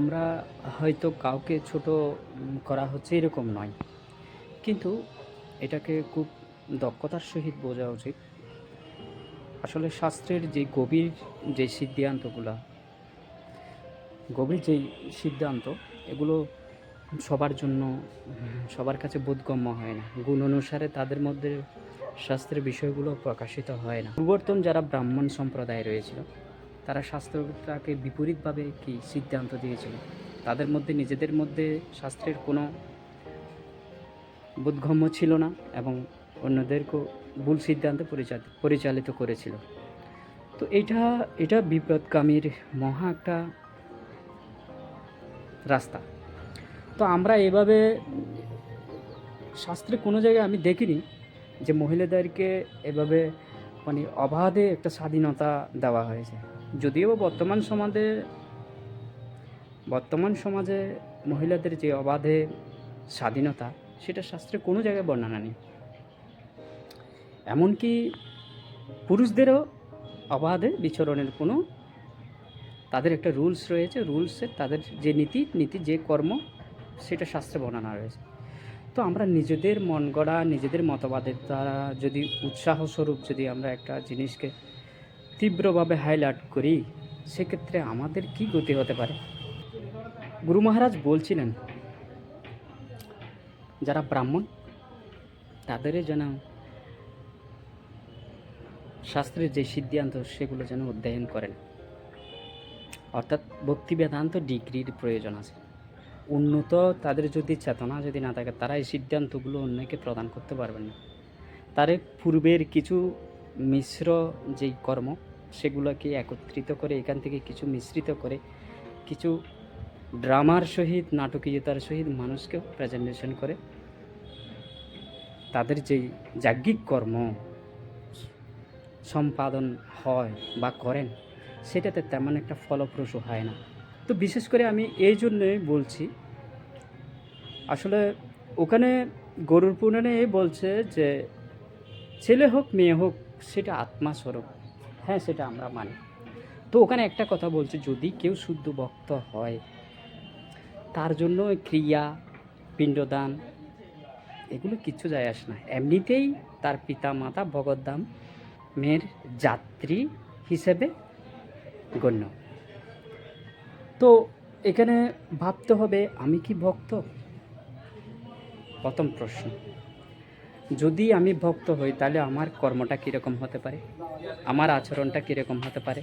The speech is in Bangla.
আমরা হয়তো কাউকে ছোট করা হচ্ছে এরকম নয়। কিন্তু এটাকে খুব দক্ষতার সহিত বোঝা উচিত। আসলে শাস্ত্রের যে গভীর যে সিদ্ধান্তগুলা, গভীর যেই সিদ্ধান্ত, এগুলো সবার জন্য, সবার কাছে বোধগম্য হয় না। গুণ অনুসারে তাদের মধ্যে শাস্ত্রের বিষয়গুলো প্রকাশিত হয় না। পূর্বর্তন যারা ব্রাহ্মণ সম্প্রদায় রয়েছিল তারা শাস্ত্রটাকে বিপরীতভাবে কি সিদ্ধান্ত দিয়েছিল? তাদের মধ্যে, নিজেদের মধ্যে শাস্ত্রের কোনো বোধগম্য ছিল না এবং অন্যদেরকেও ভুল সিদ্ধান্তে পরিচালিত করেছিল। তো এটা এটা বিপদকামীর মহা একটা রাস্তা। তো আমরা এভাবে শাস্ত্রে কোনো জায়গায় আমি দেখিনি যে মহিলাদেরকে এভাবে মানে অবাধে একটা স্বাধীনতা দেওয়া হয়েছে। যদিও বর্তমান সমাজে বর্তমান সমাজে মহিলাদের যে অবাধে স্বাধীনতা, সেটা শাস্ত্রে কোনো জায়গায় বর্ণনা নেই। এমনকি পুরুষদেরও অবাধে বিচরণের কোনো তাদের একটা রুলস রয়েছে রুলসের তাদের যে নীতি নীতি যে কর্ম, সেটা শাস্ত্রে বর্ণনা রয়েছে। তো আমরা নিজেদের মন গড়া, নিজেদের মতবাদের দ্বারা যদি উৎসাহস্বরূপ যদি আমরা একটা জিনিসকে তীব্রভাবে হাইলাইট করি, সেক্ষেত্রে আমাদের কি গতি হতে পারে? গুরু মহারাজ বলছিলেন, যারা ব্রাহ্মণ তাদেরও যেন শাস্ত্রের যে সিদ্ধান্ত, সেগুলো যেন অধ্যয়ন করেন। অর্থাৎ ভক্তি বেদান্ত ডিগ্রির প্রয়োজন আছে। উন্নত তাদের যদি চেতনা যদি না থাকে, তারা এই সিদ্ধান্তগুলো অন্যকে প্রদান করতে পারবেন না। তার পূর্বের কিছু মিশ্র যেই কর্ম, সেগুলোকে একত্রিত করে, এখান থেকে কিছু মিশ্রিত করে, কিছু ড্রামার সহিত, নাটকীয়তার সহিত মানুষকে প্রেজেন্টেশন করে। তাদের যেই যাজ্ঞিক কর্ম সম্পাদন হয় বা করেন, সেটাতে তেমন একটা ফলপ্রসূ হয় না। তো বিশেষ করে আমি এই জন্যই বলছি, আসলে ওখানে গরুর পুরাণে বলছে যে, ছেলে হোক, মেয়ে হোক সেটা আত্মাস্বরূপ হ্যাঁ সেটা আমরা মানি। তো ওখানে একটা কথা বলছে, যদি কেউ শুদ্ধ ভক্ত হয়, তার জন্য ক্রিয়া, পিণ্ডদান, এগুলো কিচ্ছু যায় আসে না। এমনিতেই তার পিতা মাতা ভগৎদাম মেয়ের যাত্রী হিসেবে গণ্য। তো এখানে ভাবতে হবে, আমি কি ভক্ত? প্রথম প্রশ্ন। যদি আমি ভক্ত হই, তাহলে আমার কর্মটা কীরকম হতে পারে? আমার আচরণটা কীরকম হতে পারে?